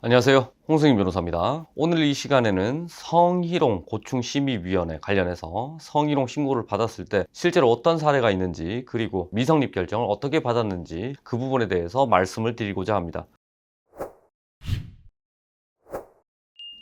안녕하세요. 홍승인 변호사입니다. 오늘 이 시간에는 성희롱 고충심의위원회 관련해서 성희롱 신고를 받았을 때 실제로 어떤 사례가 있는지 그리고 미성립 결정을 어떻게 받았는지 그 부분에 대해서 말씀을 드리고자 합니다.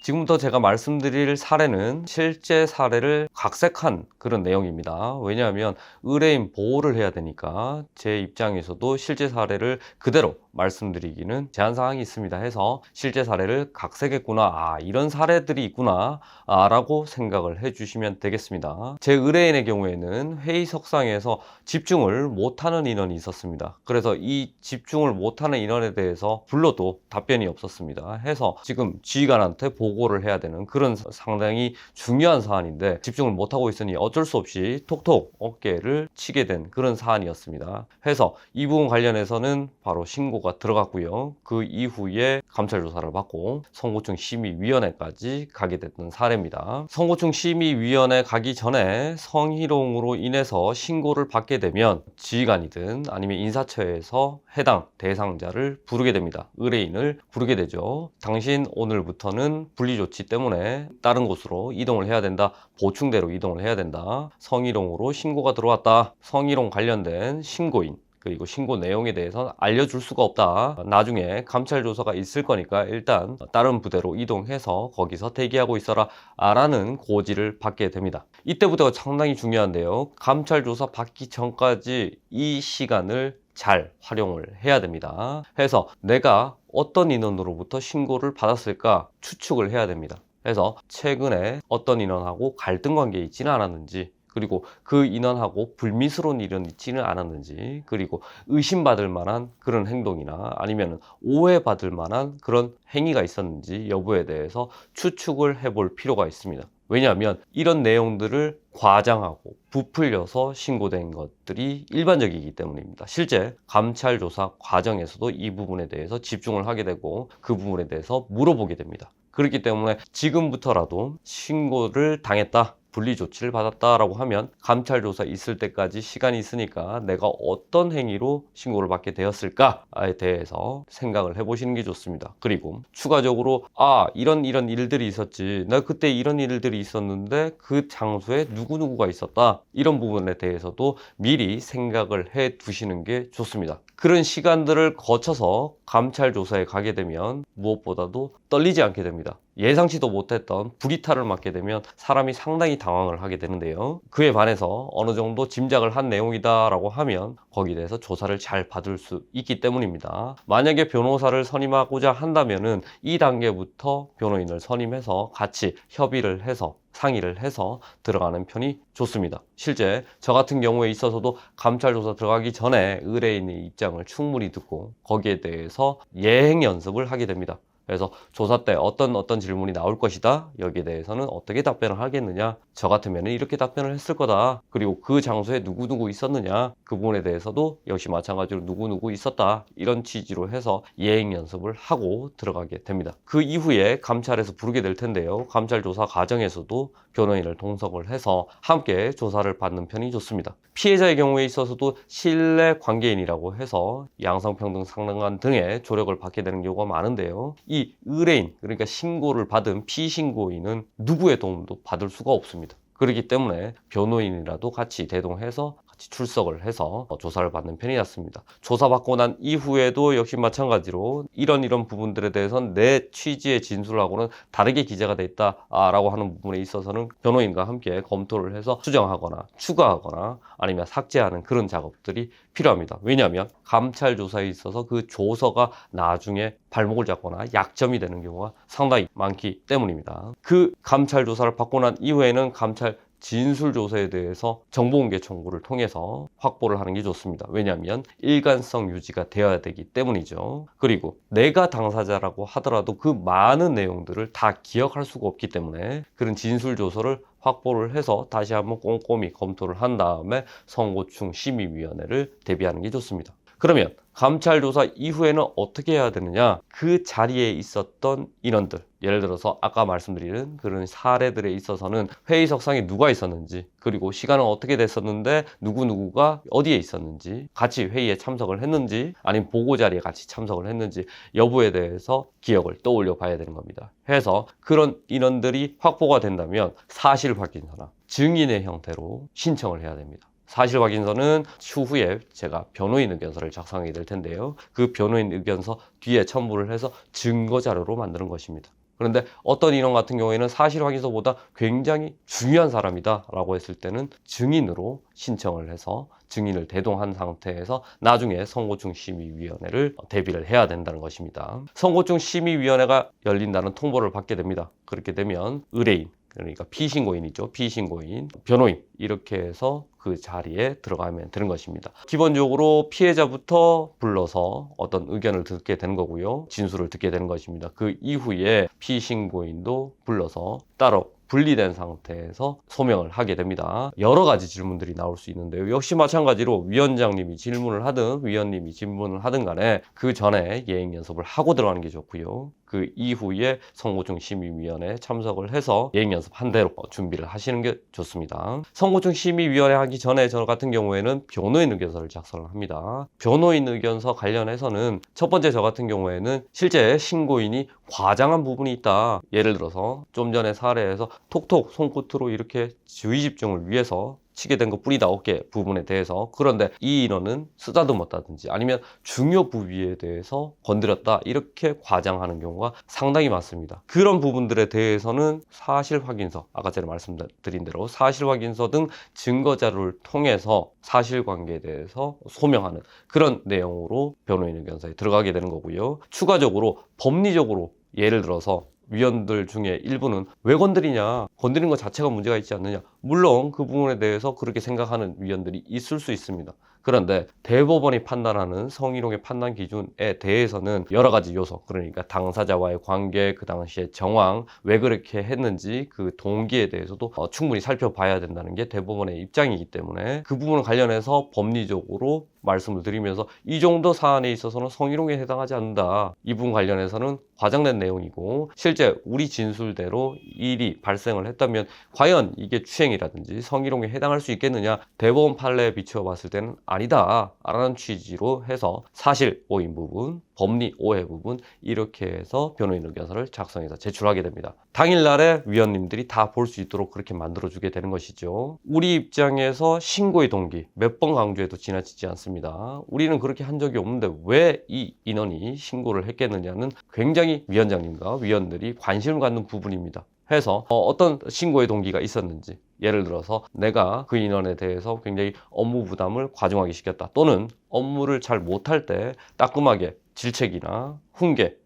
지금부터 제가 말씀드릴 사례는 실제 사례를 각색한 그런 내용입니다. 왜냐하면 의뢰인 보호를 해야 되니까 제 입장에서도 실제 사례를 그대로 말씀드리기는 제한 사항이 있습니다. 해서 실제 사례를 각색했구나 아 이런 사례들이 있구나 아, 라고 생각을 해주시면 되겠습니다. 제 의뢰인의 경우에는 회의석상에서 집중을 못하는 인원이 있었습니다. 그래서 이 집중을 못하는 인원에 대해서 불러도 답변이 없었습니다. 해서 지금 지휘관한테 보고 를 해야 되는 그런 상당히 중요한 사안인데 집중을 못하고 있으니 어쩔 수 없이 톡톡 어깨를 치게 된 그런 사안이었습니다 해서 이 부분 관련해서는 바로 신고가 들어갔고요. 그 이후에 감찰 조사를 받고 선고충 심의위원회까지 가게 됐던 사례입니다. 선고충 심의위원회 가기 전에 성희롱으로 인해서 신고를 받게 되면 지휘관이든 아니면 인사처에서 해당 대상자를 부르게 됩니다. 의뢰인을 부르게 되죠. 당신 오늘부터는 분리조치 때문에 다른 곳으로 이동을 해야 된다. 보충대로 이동을 해야 된다. 성희롱으로 신고가 들어왔다. 성희롱 관련된 신고인 그리고 신고 내용에 대해서 알려줄 수가 없다. 나중에 감찰 조사가 있을 거니까 일단 다른 부대로 이동해서 거기서 대기하고 있어라. 라는 고지를 받게 됩니다. 이때부터가 상당히 중요한데요. 감찰 조사 받기 전까지 이 시간을 잘 활용을 해야 됩니다. 해서 내가 어떤 인원으로부터 신고를 받았을까 추측을 해야 됩니다. 그래서 최근에 어떤 인원하고 갈등 관계에 있지는 않았는지 그리고 그 인원하고 불미스러운 일은 있지는 않았는지 그리고 의심받을 만한 그런 행동이나 아니면 오해받을 만한 그런 행위가 있었는지 여부에 대해서 추측을 해볼 필요가 있습니다. 왜냐하면 이런 내용들을 과장하고 부풀려서 신고된 것들이 일반적이기 때문입니다. 실제 감찰 조사 과정에서도 이 부분에 대해서 집중을 하게 되고 그 부분에 대해서 물어보게 됩니다. 그렇기 때문에 지금부터라도 신고를 당했다. 분리 조치를 받았다라고 하면 감찰 조사 있을 때까지 시간이 있으니까 내가 어떤 행위로 신고를 받게 되었을까에 대해서 생각을 해보시는 게 좋습니다. 그리고 추가적으로 아 이런 이런 일들이 있었지 나 그때 이런 일들이 있었는데 그 장소에 누구 누구가 있었다 이런 부분에 대해서도 미리 생각을 해 두시는 게 좋습니다. 그런 시간들을 거쳐서 감찰 조사에 가게 되면 무엇보다도 떨리지 않게 됩니다. 예상치도 못했던 불이탈을 맞게 되면 사람이 상당히 당황을 하게 되는데요. 그에 반해서 어느 정도 짐작을 한 내용이다라고 하면 거기에 대해서 조사를 잘 받을 수 있기 때문입니다. 만약에 변호사를 선임하고자 한다면은 이 단계부터 변호인을 선임해서 같이 협의를 해서 상의를 해서 들어가는 편이 좋습니다. 실제 저 같은 경우에 있어서도 감찰 조사 들어가기 전에 의뢰인의 입장을 충분히 듣고 거기에 대해서 예행 연습을 하게 됩니다. 그래서 조사 때 어떤 어떤 질문이 나올 것이다. 여기에 대해서는 어떻게 답변을 하겠느냐. 저 같으면 이렇게 답변을 했을 거다. 그리고 그 장소에 누구누구 있었느냐. 그 부분에 대해서도 역시 마찬가지로 누구누구 있었다. 이런 취지로 해서 예행 연습을 하고 들어가게 됩니다. 그 이후에 감찰에서 부르게 될 텐데요. 감찰 조사 과정에서도 변호인을 동석을 해서 함께 조사를 받는 편이 좋습니다. 피해자의 경우에 있어서도 신뢰 관계인이라고 해서 양성평등 상능관 등의 조력을 받게 되는 경우가 많은데요. 이 의뢰인 그러니까 신고를 받은 피신고인은 누구의 도움도 받을 수가 없습니다. 그렇기 때문에 변호인이라도 같이 대동해서 같이 출석을 해서 조사를 받는 편이었습니다. 조사받고 난 이후에도 역시 마찬가지로 이런 이런 부분들에 대해서는 내 취지의 진술하고는 다르게 기재가 돼 있다라고 하는 부분에 있어서는 변호인과 함께 검토를 해서 수정하거나 추가하거나 아니면 삭제하는 그런 작업들이 필요합니다. 왜냐하면 감찰 조사에 있어서 그 조서가 나중에 발목을 잡거나 약점이 되는 경우가 상당히 많기 때문입니다. 그 감찰 조사를 받고 난 이후에는 감찰 진술 조사에 대해서 정보공개 청구를 통해서 확보를 하는 게 좋습니다. 왜냐하면 일관성 유지가 되어야 되기 때문이죠. 그리고 내가 당사자라고 하더라도 그 많은 내용들을 다 기억할 수가 없기 때문에 그런 진술 조서를 확보를 해서 다시 한번 꼼꼼히 검토를 한 다음에 선고충 심의위원회를 대비하는 게 좋습니다. 그러면 감찰 조사 이후에는 어떻게 해야 되느냐? 그 자리에 있었던 인원들, 예를 들어서 아까 말씀드리는 그런 사례들에 있어서는 회의석상에 누가 있었는지, 그리고 시간은 어떻게 됐었는데 누구누구가 어디에 있었는지, 같이 회의에 참석을 했는지, 아니면 보고 자리에 같이 참석을 했는지 여부에 대해서 기억을 떠올려 봐야 되는 겁니다. 해서 그런 인원들이 확보가 된다면 사실 확인서나 증인의 형태로 신청을 해야 됩니다. 사실 확인서는 추후에 제가 변호인 의견서를 작성하게 될 텐데요. 그 변호인 의견서 뒤에 첨부를 해서 증거 자료로 만드는 것입니다. 그런데 어떤 인원 같은 경우에는 사실 확인서보다 굉장히 중요한 사람이다 라고 했을 때는 증인으로 신청을 해서 증인을 대동한 상태에서 나중에 선고중 심의위원회를 대비를 해야 된다는 것입니다. 선고중 심의위원회가 열린다는 통보를 받게 됩니다. 그렇게 되면 의뢰인 그러니까 피신고인이죠. 피신고인, 변호인 이렇게 해서 그 자리에 들어가면 되는 것입니다. 기본적으로 피해자부터 불러서 어떤 의견을 듣게 되는 거고요. 진술을 듣게 되는 것입니다. 그 이후에 피신고인도 불러서 따로 분리된 상태에서 소명을 하게 됩니다. 여러 가지 질문들이 나올 수 있는데요. 역시 마찬가지로 위원장님이 질문을 하든 위원님이 질문을 하든 간에 그 전에 예행 연습을 하고 들어가는 게 좋고요. 그 이후에 선고중 심의위원회에 참석을 해서 예행 연습 한 대로 준비를 하시는 게 좋습니다. 선고중 심의위원회 하기 전에 저 같은 경우에는 변호인 의견서를 작성을 합니다. 변호인 의견서 관련해서는 첫 번째 저 같은 경우에는 실제 신고인이 과장한 부분이 있다. 예를 들어서 좀 전에 사례에서 톡톡 손끝으로 이렇게 주의 집중을 위해서 치게 된것 뿐이다. 어깨 부분에 대해서. 그런데 이 인원은 쓰다듬었다든지 아니면 중요 부위에 대해서 건드렸다. 이렇게 과장하는 경우가 상당히 많습니다. 그런 부분들에 대해서는 사실 확인서 아까 전에 말씀드린 대로 사실 확인서 등 증거 자료를 통해서 사실관계에 대해서 소명하는 그런 내용으로 변호인 의견서에 들어가게 되는 거고요. 추가적으로 법리적으로 예를 들어서 위원들 중에 일부는 왜 건드리냐 건드린 것 자체가 문제가 있지 않느냐. 물론 그 부분에 대해서 그렇게 생각하는 위원들이 있을 수 있습니다 그런데 대법원이 판단하는 성희롱의 판단 기준에 대해서는 여러 가지 요소 그러니까 당사자와의 관계 그 당시의 정황 왜 그렇게 했는지 그 동기에 대해서도 어, 충분히 살펴봐야 된다는 게 대법원의 입장이기 때문에 그 부분 관련해서 법리적으로 말씀을 드리면서 이 정도 사안에 있어서는 성희롱에 해당하지 않는다. 이 부분 관련해서는 과장된 내용이고 실제 우리 진술대로 일이 발생을 했다면 과연 이게 추행이라든지 성희롱에 해당할 수 있겠느냐 대법원 판례에 비추어 봤을 때는 아니다 라는 취지로 해서 사실 오인 부분 법리 오해 부분 이렇게 해서 변호인 의견서를 작성해서 제출하게 됩니다. 당일날에 위원님들이 다 볼 수 있도록 그렇게 만들어주게 되는 것이죠. 우리 입장에서 신고의 동기 몇 번 강조해도 지나치지 않습니다. 우리는 그렇게 한 적이 없는데 왜 이 인원이 신고를 했겠느냐는 굉장히 위원장님과 위원들이 관심을 갖는 부분입니다. 해서 어, 떤 신고의 동기가 있었는지 예를 들어서 내가 그 인원에 대해서 굉장히 업무 부담을 과중하게 시켰다 또는 업무를 잘 못할 때 따끔하게 질책이나 훈계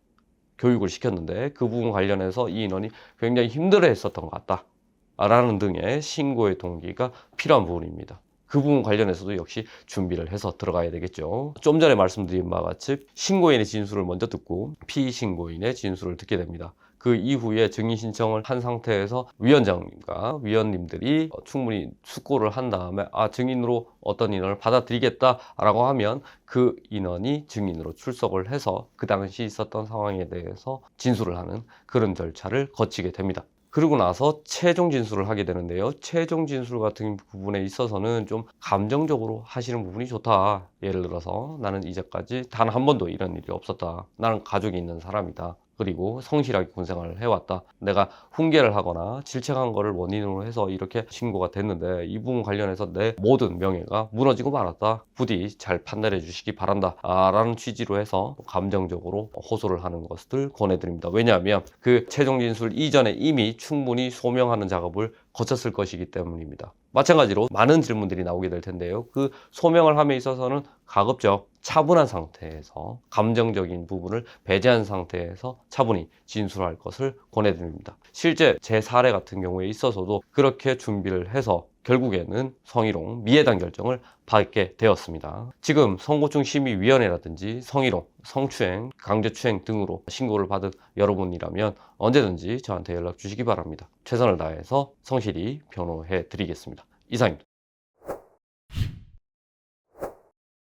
교육을 시켰는데 그 부분 관련해서 이 인원이 굉장히 힘들어 했었던 것 같다 라는 등의 신고의 동기가 필요한 부분입니다 그 부분 관련해서도 역시 준비를 해서 들어가야 되겠죠. 좀 전에 말씀드린 바와 같이 신고인의 진술을 먼저 듣고 피신고인의 진술을 듣게 됩니다. 그 이후에 증인 신청을 한 상태에서 위원장님과 위원님들이 충분히 숙고를 한 다음에 아 증인으로 어떤 인원을 받아들이겠다라고 하면 그 인원이 증인으로 출석을 해서 그 당시 있었던 상황에 대해서 진술을 하는 그런 절차를 거치게 됩니다. 그러고 나서 최종 진술을 하게 되는데요. 최종 진술 같은 부분에 있어서는 좀 감정적으로 하시는 부분이 좋다. 예를 들어서 나는 이제까지 단 한 번도 이런 일이 없었다. 나는 가족이 있는 사람이다. 그리고 성실하게 군생활을 해왔다. 내가 훈계를 하거나 질책한 거를 원인으로 해서 이렇게 신고가 됐는데 이 부분 관련해서 내 모든 명예가 무너지고 말았다. 부디 잘 판단해 주시기 바란다. 아, 라는 취지로 해서 감정적으로 호소를 하는 것을 권해드립니다. 왜냐하면 그 최종 진술 이전에 이미 충분히 소명하는 작업을 거쳤을 것이기 때문입니다. 마찬가지로 많은 질문들이 나오게 될 텐데요. 그 소명을 함에 있어서는 가급적 차분한 상태에서 감정적인 부분을 배제한 상태에서 차분히 진술할 것을 권해드립니다. 실제 제 사례 같은 경우에 있어서도 그렇게 준비를 해서 결국에는 성희롱 미해당 결정을 받게 되었습니다. 지금 선고중 심의위원회라든지 성희롱, 성추행, 강제추행 등으로 신고를 받은 여러분이라면 언제든지 저한테 연락 주시기 바랍니다. 최선을 다해서 성실히 변호해 드리겠습니다. 이상입니다.